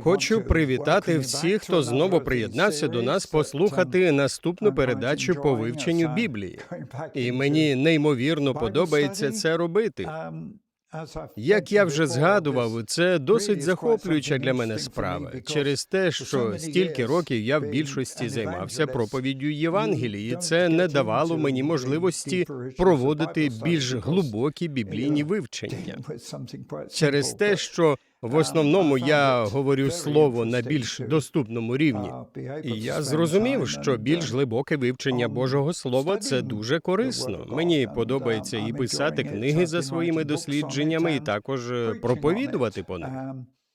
Хочу привітати всіх, хто знову приєднався до нас послухати наступну передачу по вивченню Біблії. І мені неймовірно подобається це робити. Як я вже згадував, це досить захоплююча для мене справа через те, що стільки років я в більшості займався проповіддю Євангелії, і це не давало мені можливості проводити більш глибокі біблійні вивчення. Через те, що в основному я говорю слово на більш доступному рівні, і я зрозумів, що більш глибоке вивчення Божого Слова це дуже корисно. Мені подобається і писати книги за своїми дослідженнями, і також е, проповідувати по них.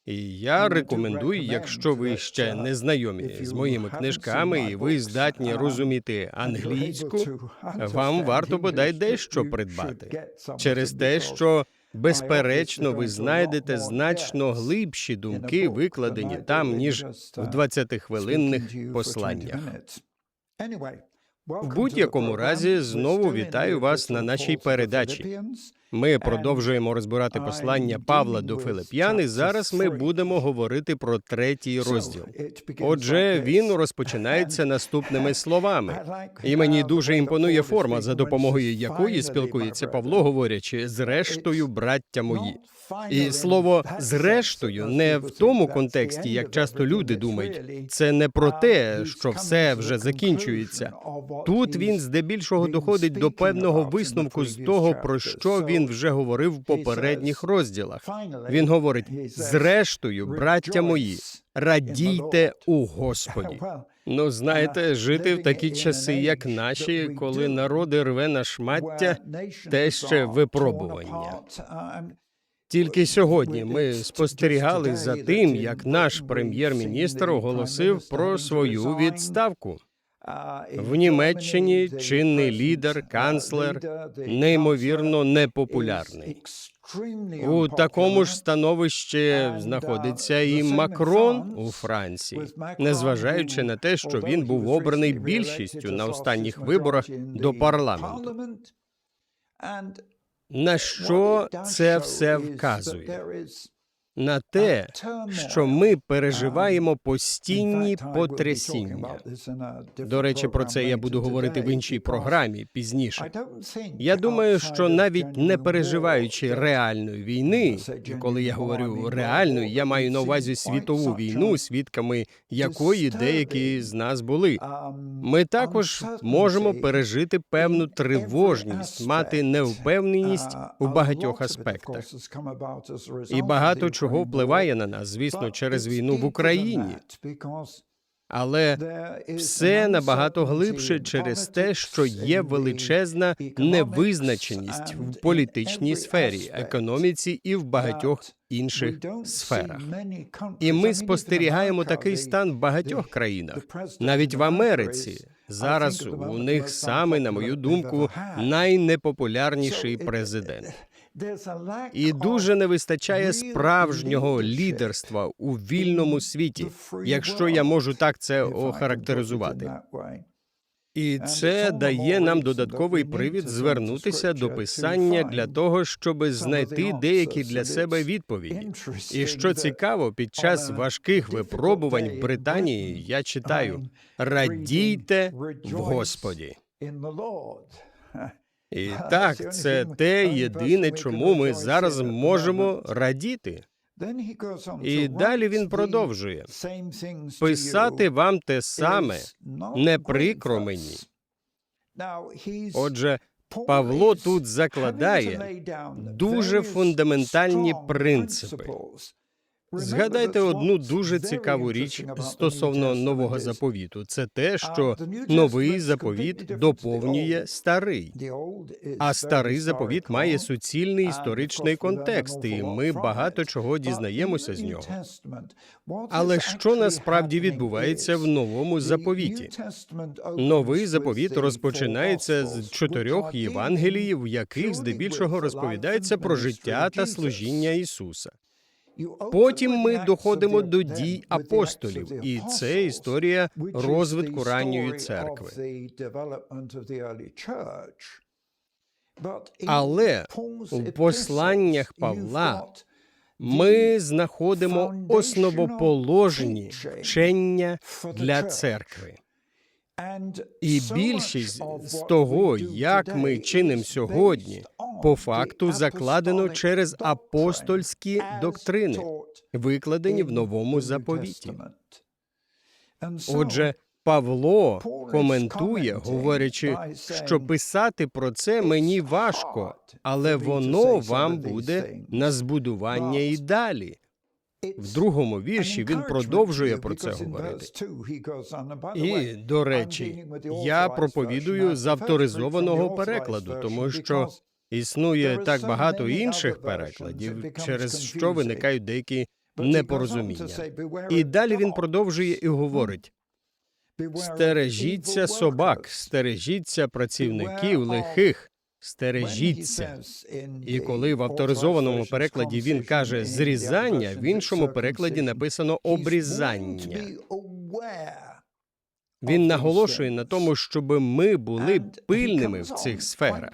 І я рекомендую, якщо ви ще не знайомі з моїми книжками, і ви здатні розуміти англійську, вам варто бодай дещо придбати через те, що безперечно ви знайдете значно глибші думки, викладені там, ніж в 20-хвилинних посланнях. В будь-якому разі знову вітаю вас на нашій передачі. Ми продовжуємо розбирати послання Павла до Филип'ян, і зараз ми будемо говорити про третій розділ. Отже, він розпочинається наступними словами. І мені дуже імпонує форма, за допомогою якої спілкується Павло, говорячи зрештою, браття мої. І слово зрештою не в тому контексті, як часто люди думають. Це не про те, що все вже закінчується. Тут він здебільшого доходить до певного висновку з того, про що він вже говорив в попередніх розділах. Він говорить: зрештою, браття мої, радійте у Господі. Ну, знаєте, жити в такі часи, як наші, коли народи рве на шмаття, те ще випробування. Тільки сьогодні ми спостерігали за тим, як наш прем'єр-міністр оголосив про свою відставку. В Німеччині чинний лідер, канцлер, неймовірно непопулярний. У такому ж становищі знаходиться і Макрон у Франції, незважаючи на те, що він був обраний більшістю на останніх виборах до парламенту. На що це все вказує? На те, що ми переживаємо постійні потрясіння. До речі, про це я буду говорити в іншій програмі пізніше. Я думаю, що навіть не переживаючи реальної війни, коли я говорю реальної, я маю на увазі світову війну, свідками якої деякі з нас були. Ми також можемо пережити певну тривожність, мати невпевненість у багатьох аспектах. І багато чого впливає на нас, звісно, через війну в Україні. Але все набагато глибше через те, що є величезна невизначеність в політичній сфері, економіці і в багатьох інших сферах. І ми спостерігаємо такий стан в багатьох країнах, навіть в Америці. Зараз у них саме, на мою думку, найнепопулярніший президент. І дуже не вистачає справжнього лідерства у вільному світі, якщо я можу так це охарактеризувати. І це дає нам додатковий привід звернутися до писання для того, щоб знайти деякі для себе відповіді. І що цікаво, під час важких випробувань в Британії я читаю: радійте в Господі. І так, це те єдине, чому ми зараз можемо радіти. І далі він продовжує писати вам те саме не прикро мені. Отже, Павло тут закладає дуже фундаментальні принципи. Згадайте одну дуже цікаву річ стосовно нового заповіту. Це те, що новий заповіт доповнює старий. А старий заповіт має суцільний історичний контекст, і ми багато чого дізнаємося з нього. Але що насправді відбувається в новому заповіті? Новий заповіт розпочинається з чотирьох Євангелій, в яких здебільшого розповідається про життя та служіння Ісуса. Потім ми доходимо до дій апостолів, і це історія розвитку ранньої церкви. Але у посланнях Павла ми знаходимо основоположні вчення для церкви. І більшість з того, як ми чинимо сьогодні, по факту закладено через апостольські доктрини, викладені в новому заповіті. Отже, Павло коментує, говорячи, що писати про це мені важко, але воно вам буде на збудування і далі. В другому вірші він продовжує про це говорити. І, до речі, я проповідую з авторизованого перекладу, тому що існує так багато інших перекладів, через що виникають деякі непорозуміння. І далі він продовжує і говорить: стережіться собак, стережіться працівників лихих, стережіться. І коли в авторизованому перекладі він каже зрізання, в іншому перекладі написано обрізання. Він наголошує на тому, щоб ми були пильними в цих сферах.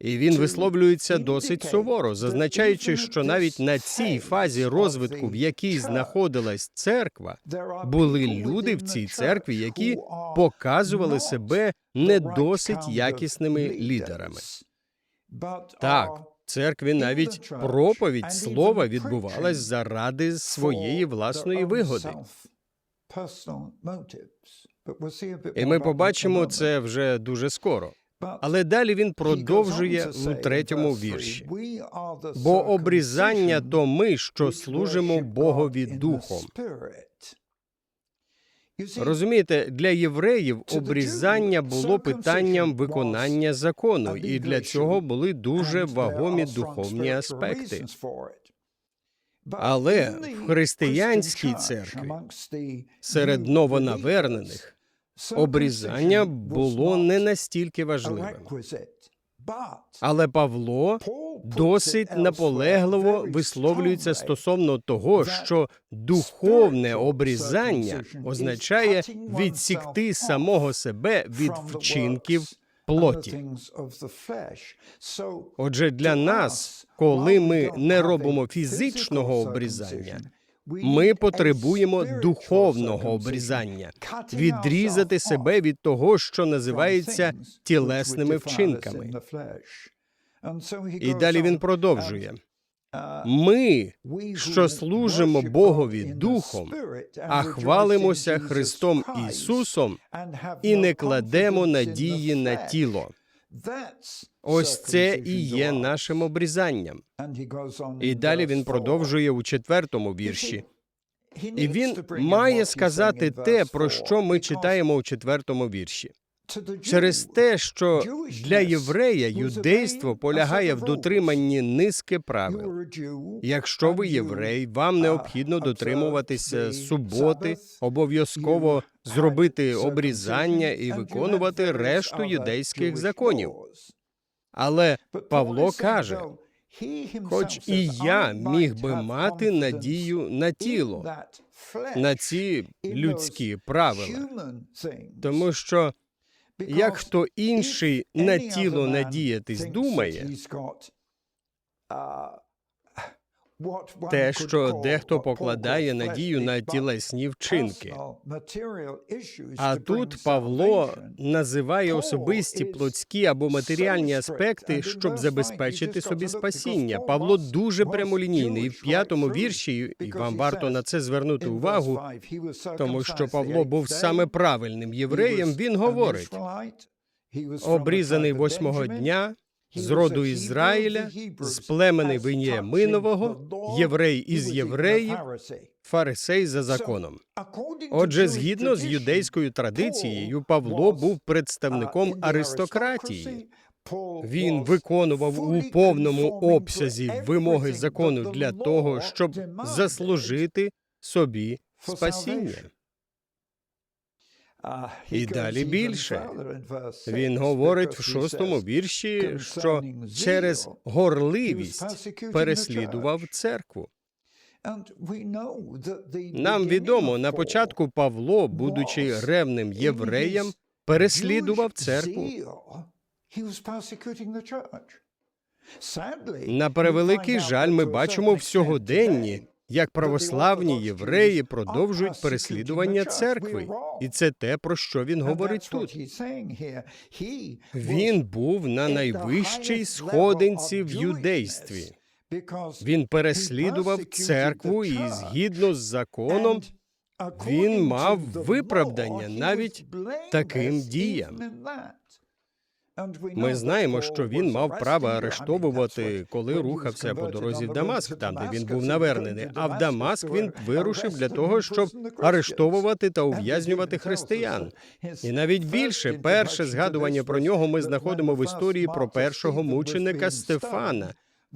І він висловлюється досить суворо, зазначаючи, що навіть на цій фазі розвитку, в якій знаходилась церква, були люди в цій церкві, які показували себе не досить якісними лідерами. Так, в церкві навіть проповідь слова відбувалась заради своєї власної вигоди. І ми побачимо це вже дуже скоро. Але далі він продовжує у третьому вірші. Бо обрізання то ми, що служимо Богові духом. Розумієте, для євреїв обрізання було питанням виконання закону, і для цього були дуже вагомі духовні аспекти. Але в християнській церкві серед новонавернених обрізання було не настільки важливим. Але Павло досить наполегливо висловлюється стосовно того, що духовне обрізання означає відсікти самого себе від вчинків плоті. Отже, для нас, коли ми не робимо фізичного обрізання, ми потребуємо духовного обрізання, відрізати себе від того, що називається тілесними вчинками. І далі він продовжує. Ми, що служимо Богові Духом, а хвалимося Христом Ісусом і не кладемо надії на тіло. Ось це і є нашим обрізанням. І далі він продовжує у четвертому вірші. І він має сказати те, про що ми читаємо у четвертому вірші. Через те, що для єврея юдейство полягає в дотриманні низки правил. Якщо ви єврей, вам необхідно дотримуватися суботи, обов'язково зробити обрізання і виконувати решту юдейських законів. Але Павло каже, хоч і я міг би мати надію на тіло, на ці людські правила, тому що як хто інший на тіло надіятись думає, те, що дехто покладає надію на тілесні вчинки. А тут Павло називає особисті плотські або матеріальні аспекти, щоб забезпечити собі спасіння. Павло дуже прямолінійний. В п'ятому вірші, і вам варто на це звернути увагу, тому що Павло був саме правильним євреєм. Він говорить обрізаний восьмого дня з роду Ізраїля, з племени Веніаминового, єврей із євреїв, фарисей за законом. Отже, згідно з юдейською традицією, Павло був представником аристократії. Він виконував у повному обсязі вимоги закону для того, щоб заслужити собі спасіння. І далі більше. Він говорить в шостому вірші, що через горливість переслідував церкву. Нам відомо на початку Павло, будучи ревним євреєм, переслідував церкву. На превеликий жаль, ми бачимо в сьогоденні, як православні євреї продовжують переслідування церкви, і це те, про що він говорить тут. Він був на найвищій сходинці в юдействі. Він переслідував церкву і згідно з законом він мав виправдання навіть таким діям. Ми знаємо, що він мав право арештовувати, коли рухався по дорозі в Дамаск, там де він був навернений. А в Дамаск він вирушив для того, щоб арештовувати та ув'язнювати християн. І навіть більше перше згадування про нього ми знаходимо в історії про першого мученика Стефана.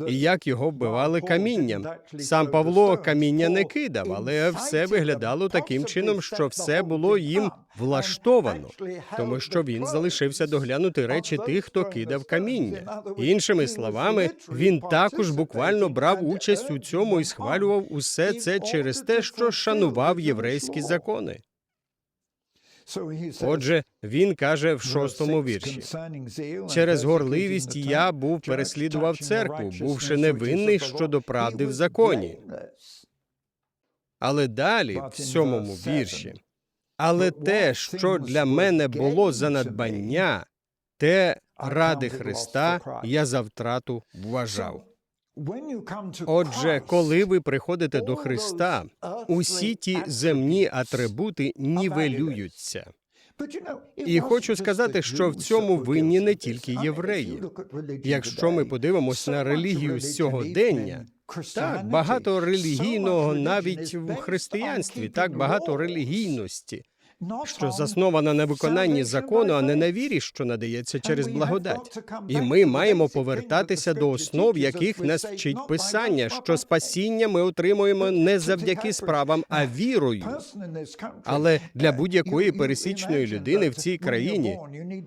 І як його вбивали камінням. Сам Павло каміння не кидав, але все виглядало таким чином, що все було їм влаштовано, тому що він залишився доглянути речі тих, хто кидав каміння. Іншими словами, він також буквально брав участь у цьому і схвалював усе це через те, що шанував єврейські закони. Отже, він каже в шостому вірші: через горливість я був переслідував церкву, бувши невинний щодо правди в законі. Але далі, в сьомому вірші, але те, що для мене було за надбання, те ради Христа я за втрату вважав. Отже, коли ви приходите до Христа, усі ті земні атрибути нівелюються. І хочу сказати, що в цьому винні не тільки євреї. Якщо ми подивимось на релігію сьогодення, так багато релігійного навіть в християнстві, так багато релігійності, що заснована на виконанні закону, а не на вірі, що надається через благодать. І ми маємо повертатися до основ, яких нас вчить писання, що спасіння ми отримуємо не завдяки справам, а вірою. Але для будь-якої пересічної людини в цій країні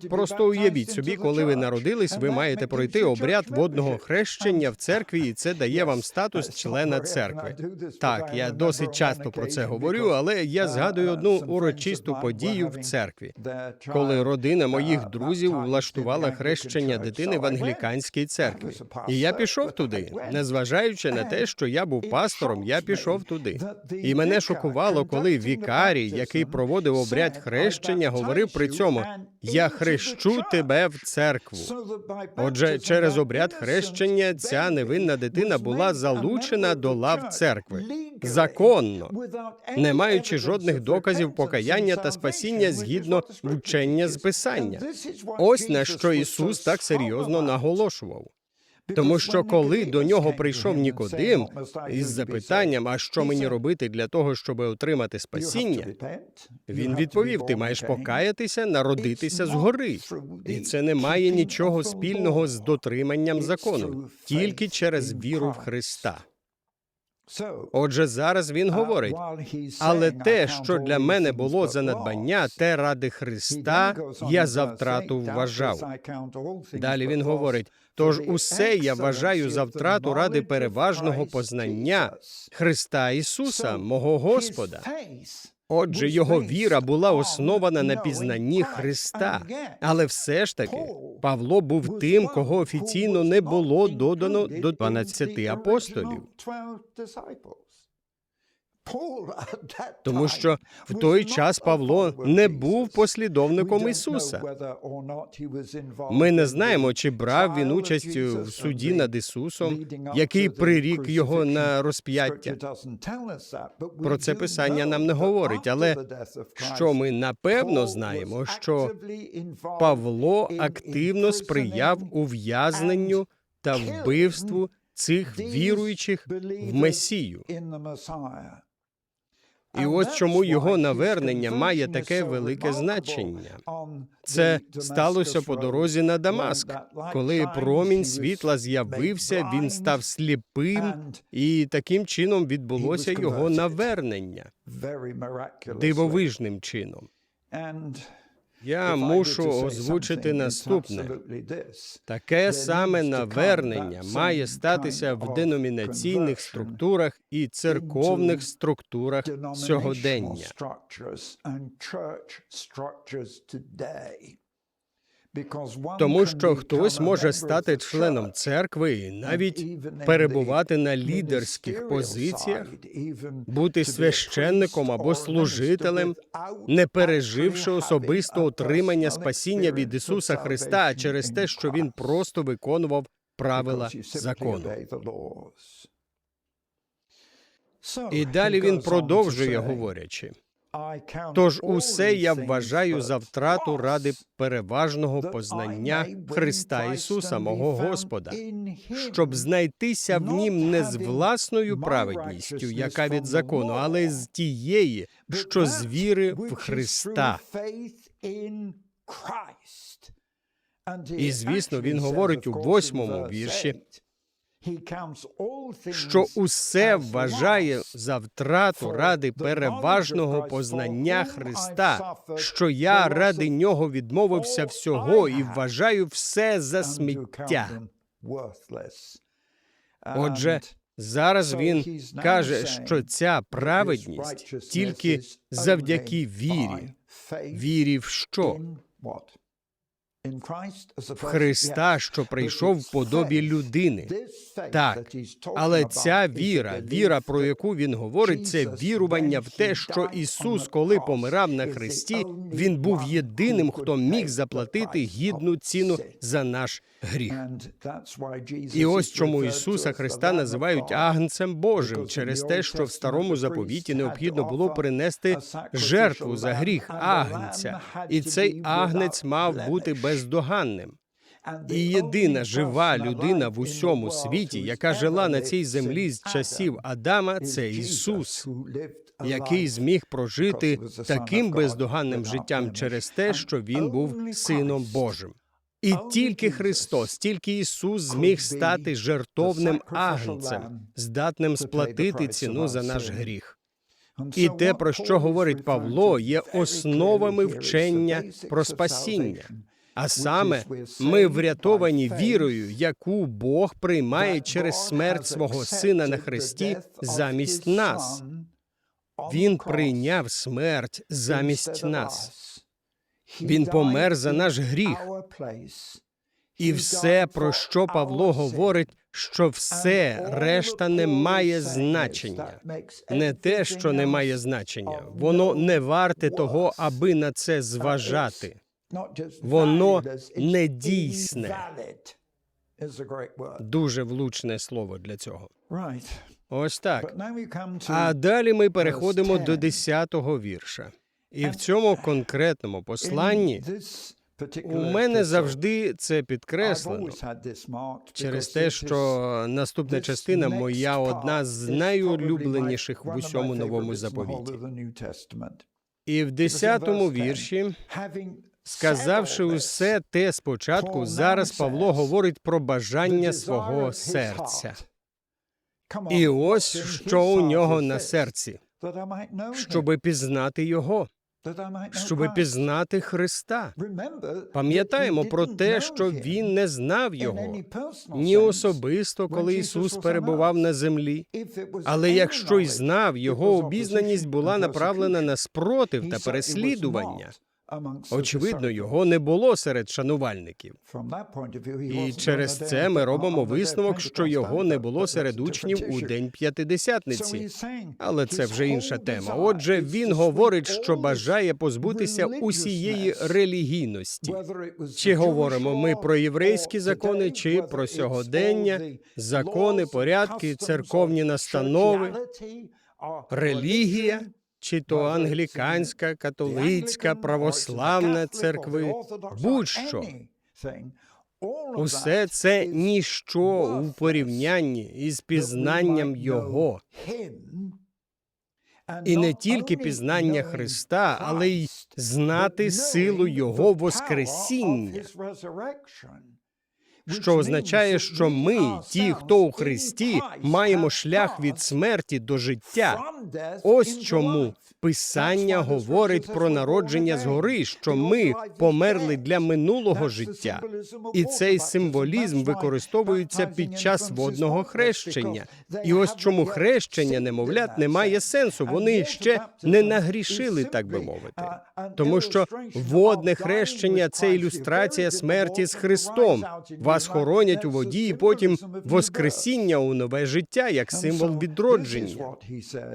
просто уявіть собі, коли ви народились, ви маєте пройти обряд водного хрещення в церкві, і це дає вам статус члена церкви. Так, я досить часто про це говорю, але я згадую одну урочисту подію в церкві, коли родина моїх друзів влаштувала хрещення дитини в англіканській церкві. І я пішов туди, незважаючи на те, що я був пастором, я пішов туди. І мене шокувало, коли вікарій, який проводив обряд хрещення, говорив при цьому: Я хрещу тебе в церкву. Отже, через обряд хрещення ця невинна дитина була залучена до лав церкви законно, не маючи жодних доказів покаяння та спасіння згідно вчення з писання. Ось на що Ісус так серйозно наголошував. Тому що коли до нього прийшов Нікодим із запитанням, а що мені робити для того, щоб отримати спасіння, він відповів: ти маєш покаятися, народитися згори, і це не має нічого спільного з дотриманням закону, тільки через віру в Христа. Отже, зараз він говорить, але те, що для мене було за надбання, те ради Христа я за втрату вважав. Далі він говорить: тож усе я вважаю за втрату ради переважного познання Христа Ісуса, мого Господа. Отже, його віра була основана на пізнанні Христа, але все ж таки Павло був тим, кого офіційно не було додано до 12 апостолів. Тому що в той час Павло не був послідовником Ісуса. Ми не знаємо, чи брав він участь в суді над Ісусом, який прирік його на розп'яття. Про це писання нам не говорить, але що ми напевно знаємо, що Павло активно сприяв ув'язненню та вбивству цих віруючих в Месію. І ось чому його навернення має таке велике значення. Це сталося по дорозі на Дамаск, коли промінь світла з'явився, він став сліпим, і таким чином відбулося його навернення дивовижним чином. Я мушу озвучити наступне. Таке саме навернення має статися в деномінаційних структурах і церковних структурах сьогодення. Тому що хтось може стати членом церкви і навіть перебувати на лідерських позиціях, бути священником або служителем, не переживши особисто отримання спасіння від Ісуса Христа через те, що Він просто виконував правила закону. І далі він продовжує, говорячи. Тож усе я вважаю за втрату ради переважного познання Христа Ісуса, мого Господа, щоб знайтися в нім не з власною праведністю, яка від закону, але з тієї, що з віри в Христа. І, звісно, він говорить у восьмому вірші, що усе вважає за втрату ради переважного познання Христа, що я ради нього відмовився всього і вважаю все за сміття. Отже, зараз він каже, що ця праведність тільки завдяки вірі. Вірі в що? В Христа, що прийшов в подобі людини. Так, але ця віра, віра, про яку він говорить, це вірування в те, що Ісус, коли помирав на хресті, він був єдиним, хто міг заплатити гідну ціну за наш гріх. І ось чому Ісуса Христа називають агнцем Божим через те, що в старому заповіті необхідно було принести жертву за гріх агнця, і цей агнець мав бути бездоганним. І єдина жива людина в усьому світі, яка жила на цій землі з часів Адама, це Ісус, який зміг прожити таким бездоганним життям через те, що він був Сином Божим. І тільки Христос, тільки Ісус зміг стати жертовним агнцем, здатним сплатити ціну за наш гріх. І те, про що говорить Павло, є основами вчення про спасіння. А саме ми врятовані вірою, яку Бог приймає через смерть свого сина на хресті замість нас. Він прийняв смерть замість нас. Він помер за наш гріх. І все, про що Павло говорить, що все решта не має значення. Не те, що не має значення, воно не варте того, аби на це зважати. Воно не дійсне. Дуже влучне слово для цього. Ось так. А далі ми переходимо до 10. 10-го вірша. І в цьому конкретному посланні у мене завжди це підкреслено. Через те, що наступна частина моя одна з найулюбленіших в усьому новому заповіті. І в 10-му вірші, сказавши усе те спочатку, зараз Павло говорить про бажання свого серця. І ось що у нього на серці, щоби пізнати його, щоби пізнати Христа. Пам'ятаємо про те, що він не знав його. ні особисто, коли Ісус перебував на землі. Але якщо й знав, його обізнаність була направлена на спротив та переслідування. Очевидно, його не було серед шанувальників. І через це ми робимо висновок, що його не було серед учнів у день П'ятидесятниці. Але це вже інша тема. Отже, він говорить, що бажає позбутися усієї релігійності. Чи говоримо ми про єврейські закони, чи про сьогодення, закони, порядки, церковні настанови, релігія, чи то англіканська, католицька, православна церкви, будь-що. Усе це ніщо у порівнянні із пізнанням Його. І не тільки пізнання Христа, але й знати силу Його Воскресіння. Що означає, що ми, ті, хто у Христі, маємо шлях від смерті до життя. Ось чому Писання говорить про народження згори, що ми померли для минулого життя, і цей символізм використовується під час водного хрещення. І ось чому хрещення немовлят не має сенсу. Вони ще не нагрішили, так би мовити. Тому що водне хрещення це ілюстрація смерті з Христом. Вас хоронять у воді, і потім воскресіння у нове життя як символ відродження.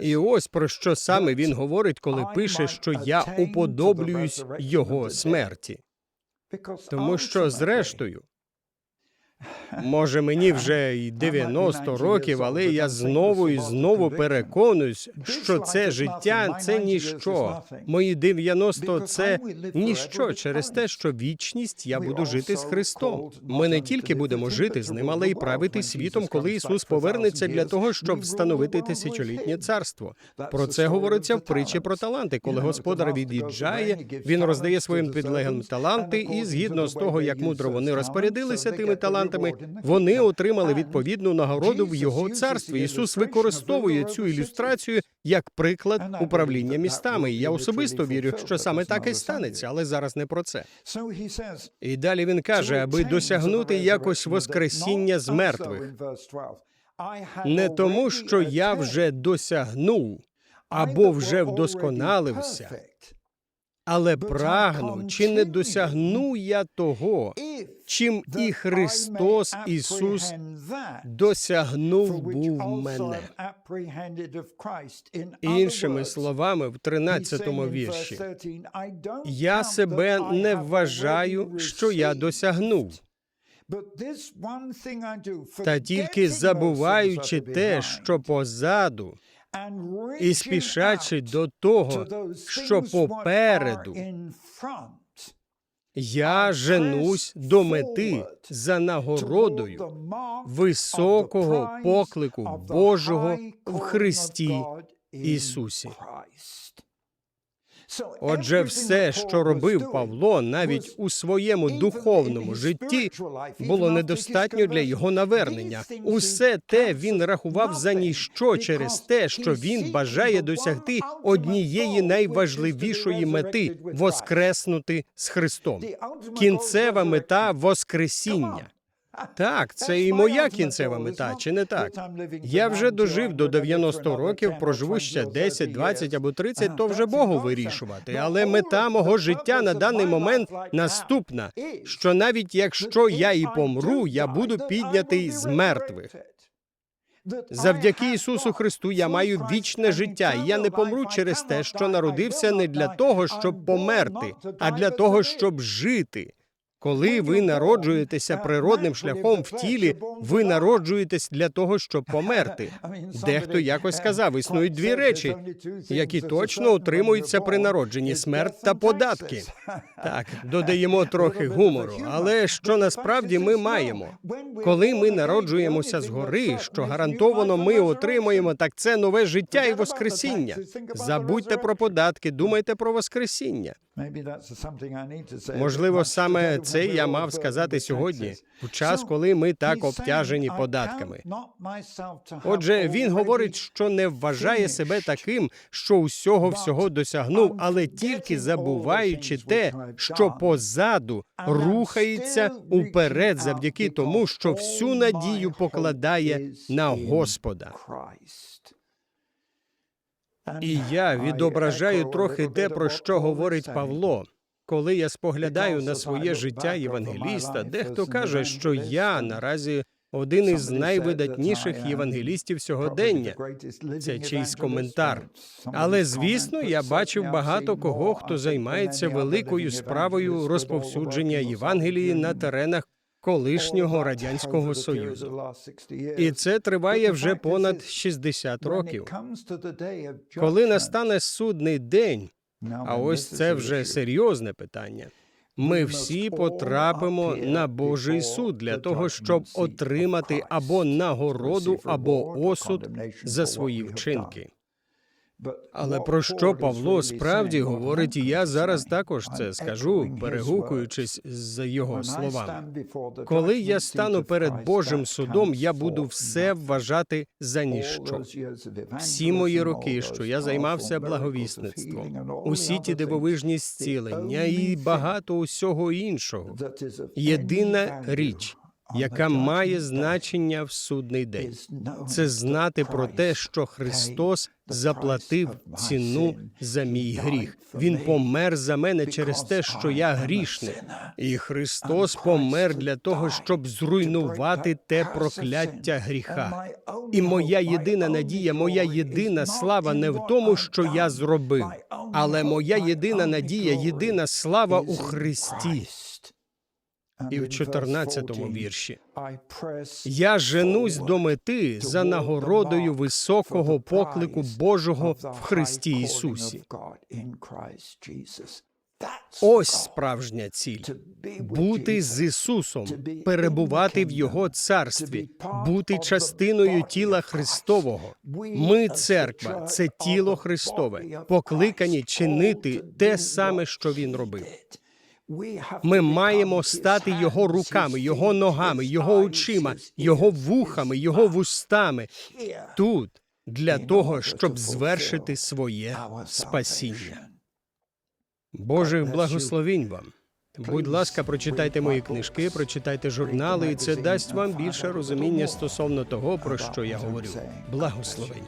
І ось про що саме він говорить, коли пише, що я уподоблююсь його смерті. Тому що, зрештою, може мені вже й 90 років, але я знову і знову переконуюсь, що це життя це ніщо. Мої 90 – це ніщо через те, що вічність я буду жити з Христом. Ми не тільки будемо жити з ним, але й правити світом, коли Ісус повернеться для того, щоб встановити тисячолітнє царство. Про це говориться в притчі про таланти. Коли господар від'їжджає, він роздає своїм підлеглим таланти, і згідно з того, як мудро вони розпорядилися тими талантами, вони отримали відповідну нагороду в його царстві. Ісус використовує цю ілюстрацію як приклад управління містами. І я особисто вірю, що саме так і станеться, але зараз не про це. І далі він каже, аби досягнути якось воскресіння з мертвих, не тому, що я вже досягнув або вже вдосконалився, але прагну, чи не досягну я того, чим і Христос Ісус досягнув був мене. Іншими словами, в 13-му вірші, я себе не вважаю, що я досягнув, та тільки забуваючи те, що позаду, і спішачи до того, що попереду, я женусь до мети за нагородою високого поклику Божого в Христі Ісусі. Отже, все, що робив Павло, навіть у своєму духовному житті, було недостатньо для його навернення. Усе те він рахував за ніщо через те, що він бажає досягти однієї найважливішої мети воскреснути з Христом. Кінцева мета Воскресіння. Так, це і моя кінцева мета, чи не так? Я вже дожив до 90 років, проживу ще 10, 20 або 30, то вже Богу вирішувати. Але мета мого життя на даний момент наступна: що навіть якщо я і помру, я буду піднятий з мертвих. Завдяки Ісусу Христу я маю вічне життя, і я не помру через те, що народився не для того, щоб померти, а для того, щоб жити. Коли ви народжуєтеся природним шляхом в тілі, ви народжуєтесь для того, щоб померти. Дехто якось сказав, існують дві речі, які точно утримуються при народженні: смерть та податки. Так, додаємо трохи гумору. Але що насправді ми маємо? Коли ми народжуємося згори, що гарантовано ми отримуємо, так це нове життя і воскресіння. Забудьте про податки, думайте про воскресіння. Можливо, саме це я мав сказати сьогодні, в час, коли ми так обтяжені податками. Отже, він говорить, що не вважає себе таким, що усього всього досягнув, але тільки забуваючи те, що позаду рухається уперед, завдяки тому, що всю надію покладає на Господа. І я відображаю трохи те, про що говорить Павло. Коли я споглядаю на своє життя євангеліста, дехто каже, що я наразі один із найвидатніших євангелістів сьогодення. Це чийсь коментар. Але звісно, я бачив багато кого, хто займається великою справою розповсюдження Євангелії на теренах колишнього радянського союзу. І це триває вже понад 60 років. Коли настане судний день, а ось це вже серйозне питання. Ми всі потрапимо на Божий суд для того, щоб отримати або нагороду, або осуд за свої вчинки. Але про що Павло справді говорить, і я зараз також це скажу, перегукуючись за його словами. Коли я стану перед Божим судом, я буду все вважати за ніщо. Всі мої роки, що я займався благовісництвом, усі ті дивовижні зцілення і багато усього іншого. Єдина річ, яка має значення в судний день, це знати про те, що Христос заплатив ціну за мій гріх. Він помер за мене через те, що я грішний. І Христос помер для того, щоб зруйнувати те прокляття гріха. І моя єдина надія, моя єдина слава не в тому, що я зробив, але моя єдина надія, єдина слава у Христі. І в 14-му вірші. Я женусь до мети за нагородою високого поклику Божого в Христі Ісусі. Ось справжня ціль бути з Ісусом, перебувати в Його царстві, бути частиною тіла Христового. Ми, церква, це тіло Христове, покликані чинити те саме, що Він робив. Ми маємо стати його руками, його ногами, його очима, його вухами, його вустами тут для того, щоб звершити своє спасіння. Божих благословінь вам. Будь ласка, прочитайте мої книжки, прочитайте журнали, і це дасть вам більше розуміння стосовно того, про що я говорю. Благословень.